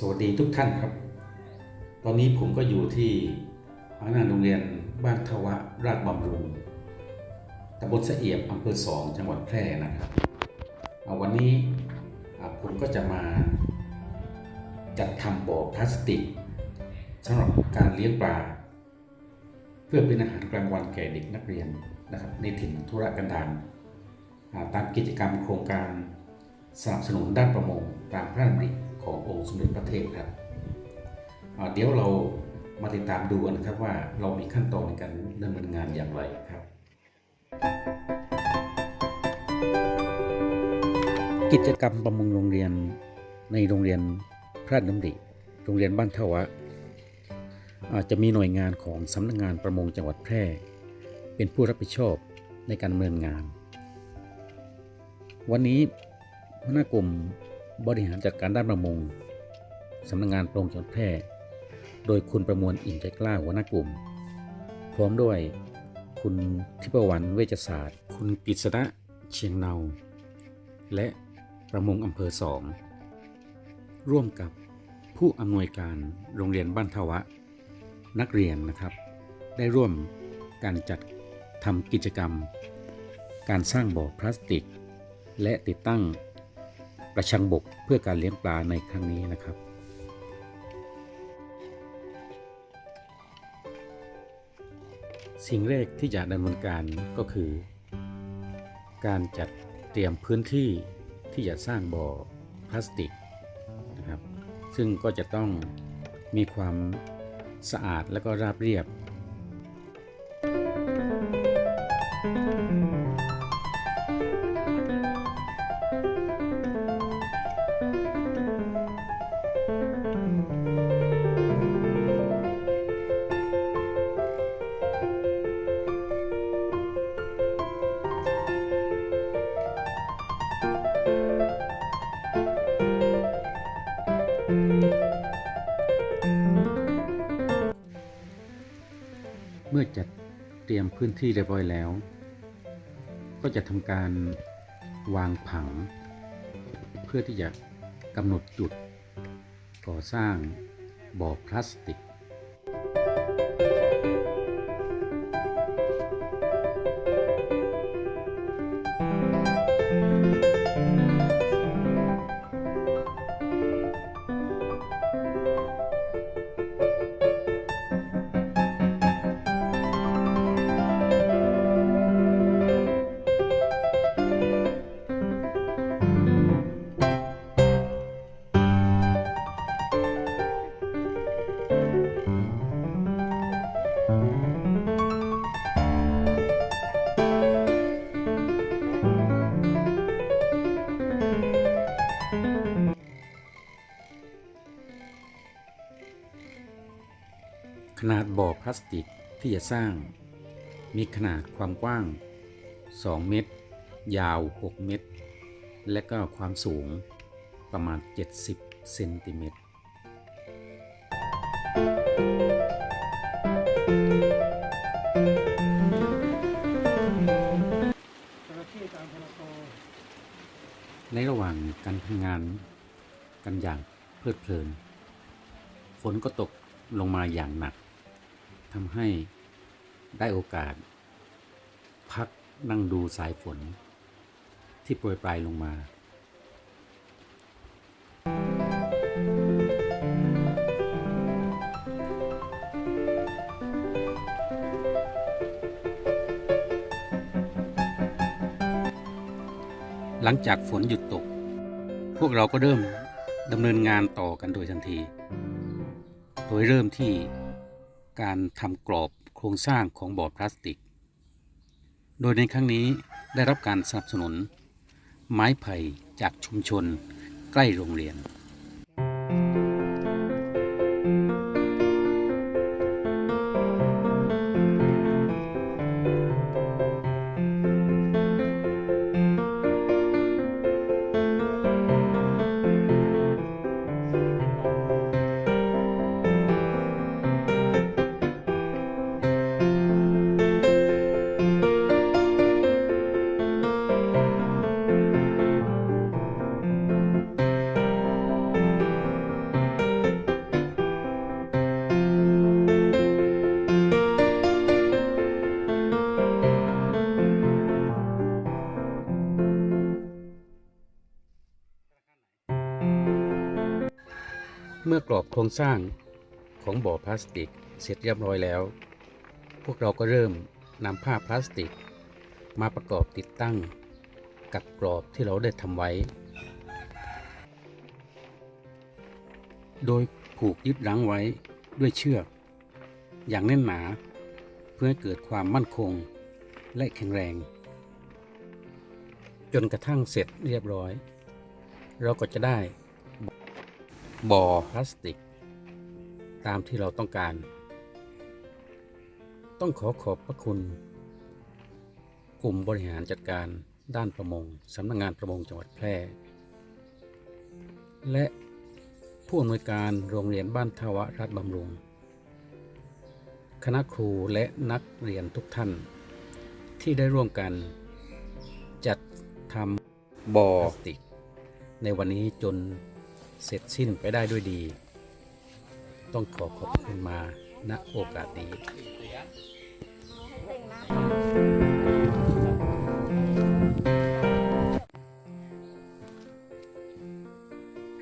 สวัสดีทุกท่านครับ ตอนนี้ผมก็อยู่ที่พนักงานโรงเรียนบ้านทวะราชบำรุงตำบลสะเอียบอำเภอสองจังหวัดแพร่นะครับเอาวันนี้ผมก็จะมาจัดทำบ่อพลาสติกสำหรับการเลี้ยงปลา เพื่อเป็นอาหารกลางวันแก่เด็กนักเรียนนะครับในถิ่นธุรกันดารตามกิจกรรมโครงการสนับสนุนด้านประมงตามพระราชดำริ ขององค์สมเด็จพระเทพครับ เดี๋ยวเรามาติดตามดูกันะครับว่าเรามีขั้นตอนในการดำเนินงานอย่างไรครับ กิจกรรมประมงโรงเรียนในโรงเรียนพระราชดำริโรงเรียนบ้านเทวะอาจจะมีหน่วยงานของสำนักงานประมงจังหวัดแพร่ เป็นผู้รับผิดชอบในการดำเนินงาน วันนี้หัวหน้ากลุ่ม บริหารจัดการด้านประมงสำนักงานโปรงจังหวัดแพร่ โดยคุณประมวลอิ่มใจกล้าหัวหน้ากลุ่ม พร้อมด้วยคุณทิพวรรณเวชศาสตร์ คุณกฤษณะเชียงเนา และประมงอำเภอสอง ร่วมกับผู้อำนวยการโรงเรียนบ้านทวะ นักเรียนนะครับ ได้ร่วมการจัดทำกิจกรรม การสร้างบ่อพลาสติก และติดตั้ง กระชังบกเพื่อการเลี้ยงปลาในครั้งนี้นะครับสิ่งแรกที่จะดำเนินการก็คือ การจัดเตรียมพื้นที่ที่จะสร้างบ่อพลาสติกนะครับ ซึ่งก็จะต้องมีความสะอาดและก็ราบเรียบ จัดเตรียมพื้นที่เรียบร้อยแล้ว ก็จะทำการวางผัง เพื่อที่จะกำหนดจุด ก่อสร้างบ่อพลาสติก นาดบ่อพลาสติกที่จะสร้าง มีขนาดความกว้าง 2 เมตร ยาว 6 เมตร และก็ความสูงประมาณ 70 เซนติเมตรในระหว่างการทำงานกันอย่างเพลิดเพลิน ฝนก็ตกลงมาอย่างหนัก ทำให้ได้โอกาส พักนั่งดูสายฝน ที่โปรยปลายลงมา หลังจากฝนหยุดตก พวกเราก็เริ่มดำเนินงานต่อกันโดยทันที โดยเริ่มที่ การทำกรอบโครงสร้างของบ่อพลาสติก โดยในครั้งนี้ได้รับการสนับสนุน ไม้ไผ่จากชุมชนใกล้โรงเรียน กรอบโครงสร้างของบ่อพลาสติกเสร็จเรียบร้อยแล้ว พวกเราก็เริ่มนำผ้าพลาสติก มาประกอบติดตั้งกับกรอบที่เราได้ทำไว้ โดยผูกยึดรั้งไว้ด้วยเชือก อย่างแน่นหนา เพื่อให้เกิดความมั่นคงและแข็งแรง จนกระทั่งเสร็จเรียบร้อย เราก็จะได้ บ่อพลาสติก ตามที่เราต้องการ ต้องขอขอบพระคุณ กลุ่มบริหารจัดการด้านประมงสำนักงงานประมงจังหวัดแพร่ และผู้อำนวยการโรงเรียนบ้านทวรัฐบำรุง คณะครูและนักเรียนทุกท่าน ที่ได้ร่วมกัน จัดทำบ่อพลาสติก ในวันนี้จน เสร็จสิ้นไปได้ด้วยดี ต้องขอขอบคุณมาณโอกาสนี้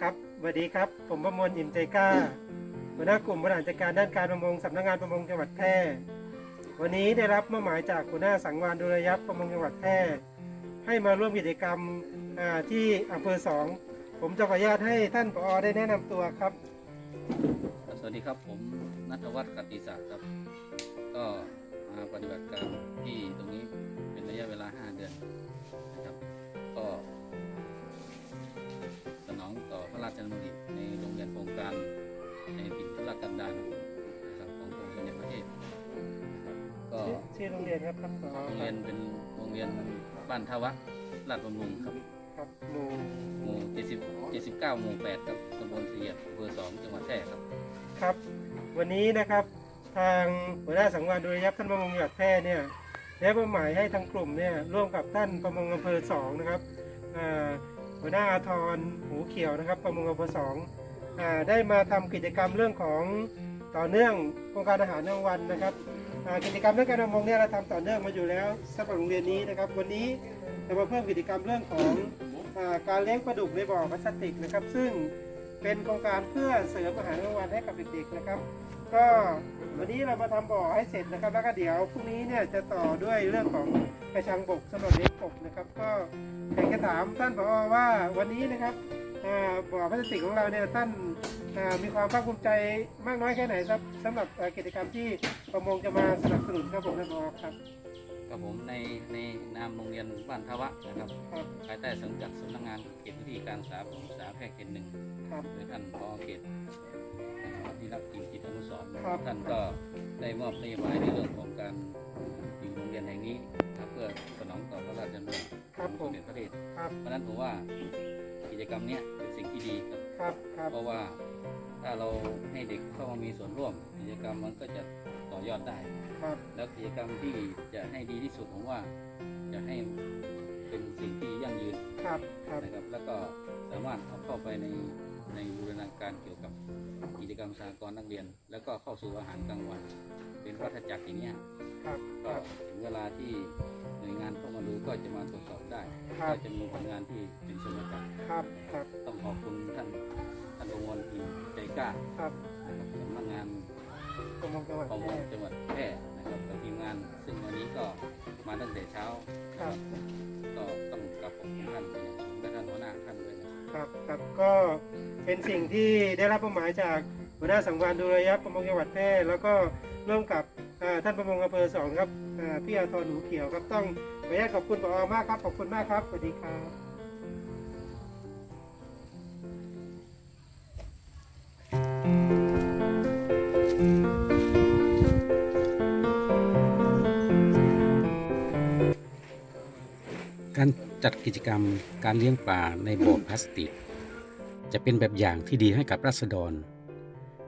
ครับสวัสดีครับ ผมประมวลอิ่มใจกล้าหัวหน้ากลุ่มบริหารจัดการด้านการประมงสำนักงานประมงจังหวัดแพร่วันนี้ได้รับมอบหมายจากหัวหน้าสังวานดุลยับประมงจังหวัดแพร่ให้มาร่วมกิจกรรมที่อำเภอสอง ผมจะขออนุญาตให้ท่านผอได้แนะนำตัวครับ สวัสดีครับผมนัทวัฒน์กติศักดิ์ครับ ก็มาปฏิบัติการที่ตรงนี้เป็นระยะเวลา 5 เดือนนะครับ ก็สนองต่อพระราชดำริในโรงเรียนโครงการในถิ่นทุรกันดารนะครับของกรมชนในประเทศนะครับก็ชื่อชื่อโรงเรียนครับครับผอโรงเรียนเป็นโรงเรียนบ้านทวะลาดบำรุงครับ ครับหมู่หมู่70 79หมู่8ครับตำบลเสียบอำเภอ2จังหวัดแพร่ครับ ครับ วันนี้นะครับทางหัวหน้าสังวานดุลยับท่านประมงจังหวัดแพร่เนี่ยได้มอบหมายให้ทางกลุ่มเนี่ยร่วมกับท่านประมงอำเภอสองนะครับอ่าหัวหน้าอาทรหูเขียวนะครับ ประมงอำเภอสองอ่าได้มาทำกิจกรรมเรื่องของต่อเนื่องโครงการอาหารกลางวันนะครับอ่ากิจกรรมเรื่องการประมงเนี่ยเราทำต่อเนื่องมาอยู่แล้วสำหรับโรงเรียนนี้นะครับ วันนี้จะมาเพิ่มกิจกรรมเรื่องของอา การเลี้ยงปลาดุกในบ่อพลาสติกนะครับ ซึ่งเป็นโครงการเพื่อเสริมอาหารกลางวันให้กับเด็กๆนะครับ ก็วันนี้เรามาทำบ่อให้เสร็จนะครับ แล้วก็เดี๋ยวพรุ่งนี้เนี่ยจะต่อด้วยเรื่องของกระชังบกสำหรับเลี้ยงกบนะครับ ก็อยากจะถามท่านผอว่าวันนี้นะครับบ่อพลาสติกของเราเนี่ยท่านมีความภาคภูมิใจมากน้อยแค่ไหนครับสำหรับกิจกรรมที่ประมงจะมาสนับสนุนครับผมท่านผอครับ กับผมในในนามโรงเรียนบ้านทวะนะครับครับภายใต้สังกัดสำนักงานเขตพื้นที่การศึกษาประถมศึกษาแพร่เขตหนึ่งครับ โดยท่านพอเขตนะครับที่รับกินจิตอนุสรณ์ครับ ท่านก็ได้มอบนโยบายในเรื่องของการอยู่โรงเรียนแห่งนี้นะครับเพื่อสนองต่อพระราชดำริครับขผองมสมเด็จพระเทพครับเพราะฉะนั้นผมว่ากิจกรรมเนี้ยเป็นสิ่งที่ดีครับ ครับครับเพราะว่าถ้าเราให้เด็กเข้ามามีส่วนร่วม กิจกรรมมันก็จะต่อยอดได้ ครับแล้วกิจกรรมที่จะให้ดีที่สุดผมว่าจะให้เป็นสิ่งที่ยั่งยืนครับครับนะครับ แล้วก็สามารถเอาเข้าไปในในบูรณาการเกี่ยวกับกิจกรรมสหกรณ์นักเรียน แล้วก็เข้าสู่อาหารกลางวัน เป็นวัฏจักรอย่างเนี้ยครับคก็รับ ถึงเวลาที่หน่วยงานเข้ามาดูก็จะมาตรวจสอบได้ครับก็จะมีผลงานที่เป็นเชิงประจักษ์ครับครับต้องขอบคุณท่านท่านประมวลอินใจกล้าครับนะครับ สำนักงาน ประมงจังหวัดประมแพร่งจังหวัดแพร่นะครับกับทีมงานซึ่งวันนี้ก็มาตั้งแต่เช้าครับก็ต้องกราบขอบคุณท่านเป็นอย่างสูงและท่านหัวหน้าท่านด้วยนะครับครับครับก็เป็นสิ่งที่ได้รับมอบหมายจากหัวหน้าสังวานดุลยับประมงจังหวัดแพร่แล้วก็ร่วมกับอ่าท่านประมงอำเภอสองครับอ่าพี่อาทรหนูเขียวครับต้องขออนุญาตขอบคุณปอมากครับขอบคุณมากครับสวัสดีครับ จัดกิจกรรมการเลี้ยงปลาในบ่อพลาสติก จะเป็นแบบอย่างที่ดีให้กับรัษฎร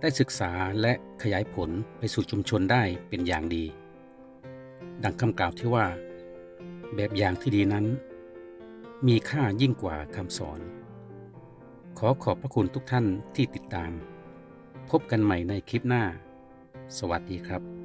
ได้ศึกษาและขยายผลไปสู่ชุมชนได้เป็นอย่างดี ดังคำกล่าวที่ว่า แบบอย่างที่ดีนั้น มีค่ายิ่งกว่าคำสอน ขอขอบพระคุณทุกท่านที่ติดตาม พบกันใหม่ในคลิปหน้า สวัสดีครับ